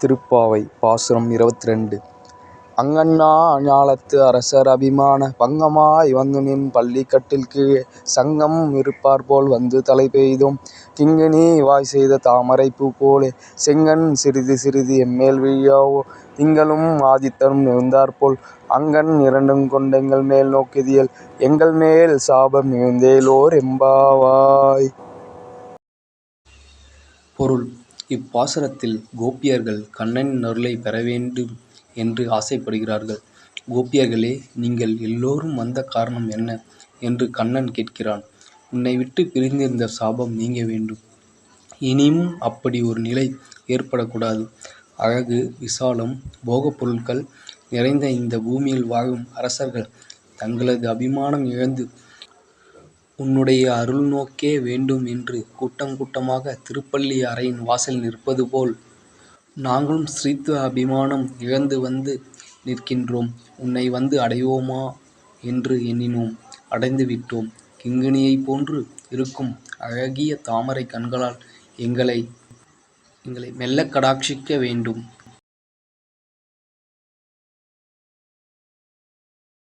திருப்பாவை பாசுரம் இருபத்தி ரெண்டு அங்கண்ணா ஞாலத்து அரசர் அபிமான பங்கமாய் வந்துநின் பள்ளிக்கட்டில் கீழே. சங்கம் இருப்பார் போல் வந்து தலை பெய்தோம். கிங்கினி செய்த தாமரைப்பு போலே. செங்கன் சிறிது சிறிது எம்மேல் வீழாவோ. திங்களும் ஆதித்தனும் கொண்ட எங்கள் மேல் நோக்குதியல். எங்கள் மேல் சாபம் மிகுந்தேலோர் எம்பாவாய். பொருள். இப்பாசுரத்தில் கோபியர்கள் கண்ணனின் அருளைப் பெறவேண்டும் என்று ஆசைப்படுகிறார்கள். கோபியர்களே நீங்கள் எல்லோரும் வந்த காரணம் என்ன? என்று கண்ணன் கேட்கிறான். உன்னை விட்டுப் பிரிந்திருந்த சாபம் நீங்க வேண்டும். இனியும் அப்படி ஒரு நிலை ஏற்படக்கூடாது அழகு, விசாலம், போகப் பொருள்கள் நிறைந்த இந்த பூமியில் வாழும் அரசர்கள் தங்களது அபிமானம் இழந்து உன்னுடைய அருள் நோக்கே வேண்டும் என்று கூட்டம் கூட்டமாகத் திருப்பள்ளி அறையின் வாசலில் நிற்பது போல் நாங்களும் ஸ்ரீத்துவ அபிமானம் இழந்து வந்து நிற்கின்றோம். உன்னை வந்து அடைவோமா என்று எண்ணினோம். அடைந்து விட்டோம். கிங்கிணியைப் போன்று இருக்கும் அழகிய தாமரைக் கண்களால் எங்களை எங்களை மெல்ல கடாட்சிக்க வேண்டும்.